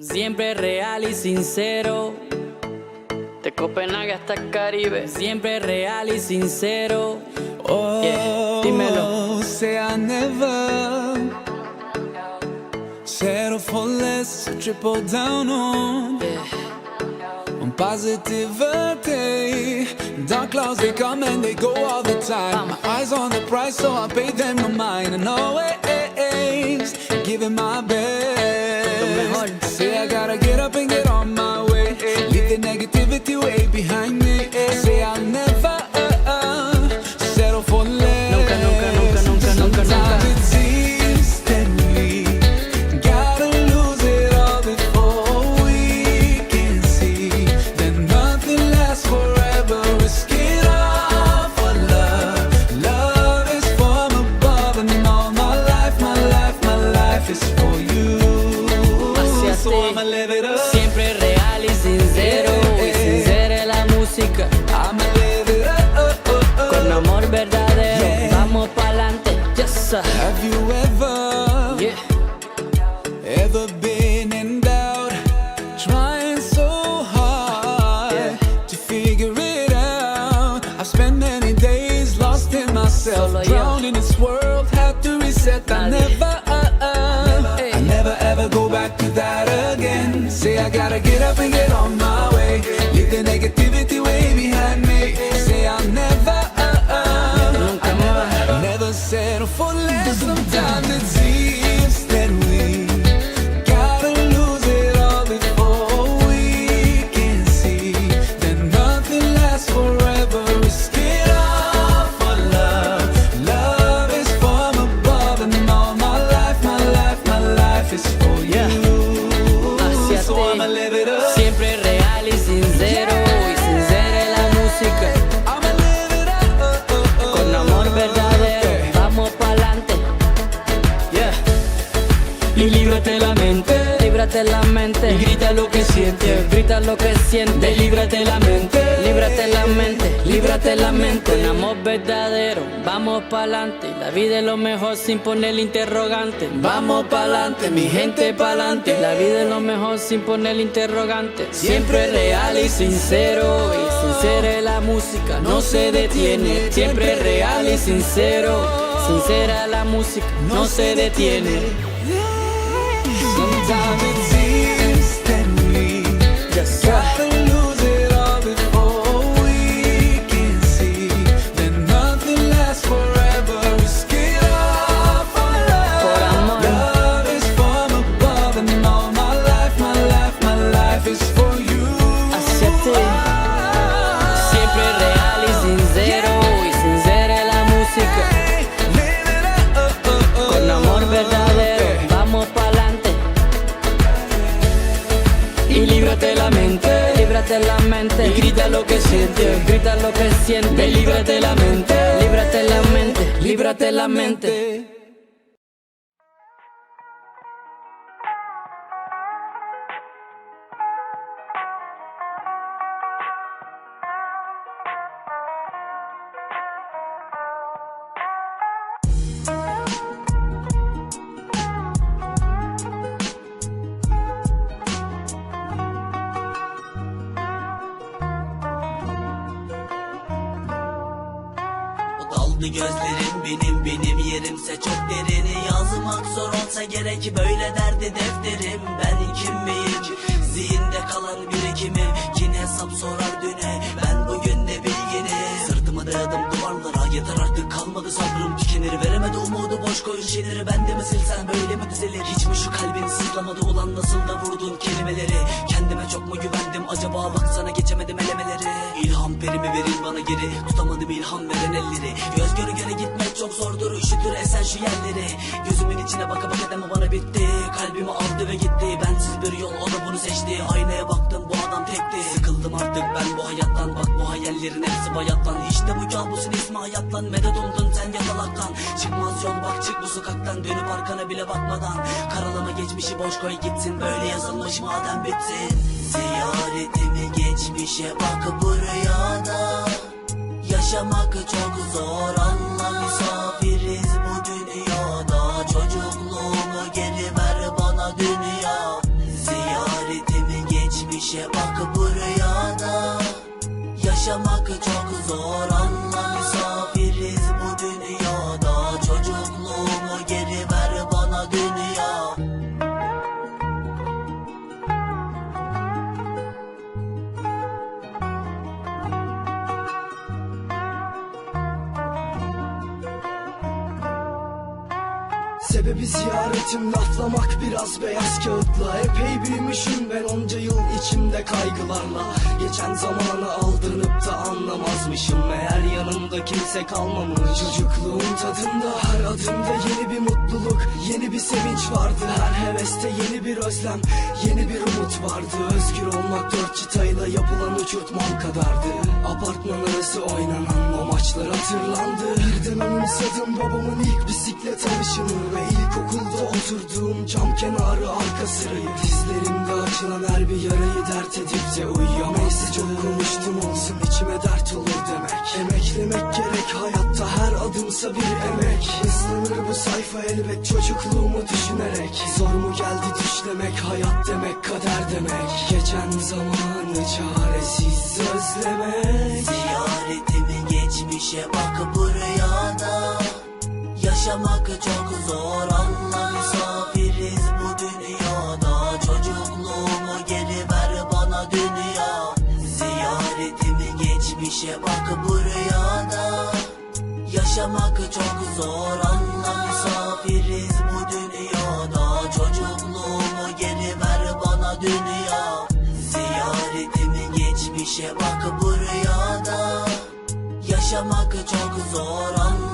Siempre real y sincero. De Copenhague hasta el Caribe. Siempre real y sincero. Oh, Yeah, dímelo. say I never settle for less, triple down on on positivity. Dark clouds they come and they go all the time. My eyes on the prize, so I pay them no mind. And always giving my best. Say I gotta get up and get on my way. Leave the negativity way behind me. I never, uh, uh, Hey. I never ever go back to that again. Say I gotta get up and get on my way. Leave the negativity way behind líbrate la mente. Y grita lo que sientes, grita lo que sientes. Líbrate la mente, líbrate la mente, líbrate la mente. Con amor verdadero, vamos pa'lante. La vida es lo mejor sin poner interrogante. Vamos pa'lante, mi gente pa'lante. La vida es lo mejor sin poner interrogante. Siempre real y sincero. Y sincera es la música, no se detiene. Siempre real y sincero. Sincera la música, no se detiene. diamonds líbrate la mente. Y grita lo que sientes, grita lo que sientes. Líbrate la mente, líbrate la mente, líbrate la mente. Gözlerin benim benim yerimse çok derini Yazmak zor olsa gerek böyle derdi defterim. Ben kim miyim? Zihinde kalan birikimim. Kin hesap sorar düne. Ben bugün de bilgini Sırtımı dayadım duvarlara. Yeter artık kalmadı sabrım. Tükenir veremedi umudu. Boş koyun şeyleri Ben de mi silsen böyle mi düzelir Hiç mi şu kalbin sızlamadı? Ulan nasıl da vurdun kelimeleri Kendime çok mu güvendim? Acaba baksana geçemedim elemeleri. İlham perimi verin bana geri. Tutamadım ilham veren elleri. Göz göre göre gitmek çok zordur. Üşütür esen şu yerleri. Gözümün içine baka baka deme bana bitti. Kalbimi aldı ve gitti. Bensiz bir yol o da bunu seçti. Aynaya baktım bu adam tekti. Sıkıldım artık ben bu hayattan. Bak bu hayallerin hepsi bayattan. İşte bu kabusun ismi hayatlan Medet umdun sen yatalaktan. Çıkmaz yol bak çık bu sokaktan. Dönüp arkana bile bakmadan. Karalama geçmişi boş koy gitsin. Böyle yazılmış madem bitsin Ziyaretimi geçmişe bak bu rüyada. Yaşamak çok zor anla. Misafiriz bu dünyada. Çocukluğumu geri ver bana dünya. Ziyaret geçmişe bak bu rüyada. Yaşamak çok zor Sebebi ziyaretim laflamak biraz beyaz kağıtla. Epey büyümüşüm ben onca yıl içimde kaygılarla. Geçen zamanı aldırıp da anlamazmışım. Meğer yanımda kimse kalmamış. Çocukluğun tadında her adımda yeni bir mutluluk Yeni bir sevinç vardı her heveste yeni bir özlem Yeni bir umut vardı. Özgür olmak dört çıtayla yapılan uçurtmam kadardı. Apartman arası oynanan o maçlar hatırlandı Birden anımsadım babamın ilk bisiklet alışını Ve ilkokulda oturduğum cam kenarı arka sırayı. Dizlerimde açılan her bir yarayı dert edip de uyuyamam Neyse çok konuştum olsun içime dert olur demek. Emeklemek gerek hayatta her adımsa bir emek. Hızlanır bu sayfa elbet çocukluğumu düşünerek. Zor mu geldi düşlemek hayat demek kader demek. Geçen zamanı çaresiz özlemek. Ziyaretimin geçmişe bak bu rüyada Yaşamak çok zor anla misafiriz bu dünyada. Çocukluğumu geri ver bana dünya. Ziyaretimin geçmişe bak bu Yaşamak çok zor anla misafiriz bu dünyada. Çocukluğumu geri ver bana dünya. Ziyaretimin geçmişe bak bu rüyada. Yaşamak çok zor anla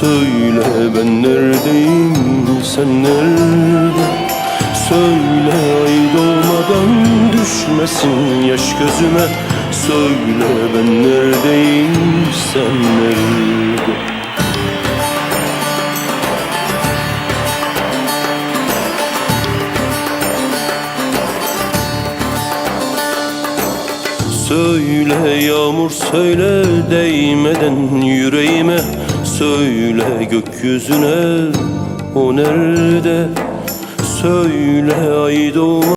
Söyle ben neredeyim sen nerede? Söyle ay doğmadan düşmesin yaş gözüme. Söyle ben neredeyim sen nerede? Söyle yağmur söyle değmeden yüreğime Söyle gökyüzüne o nerede? Söyle ay doğma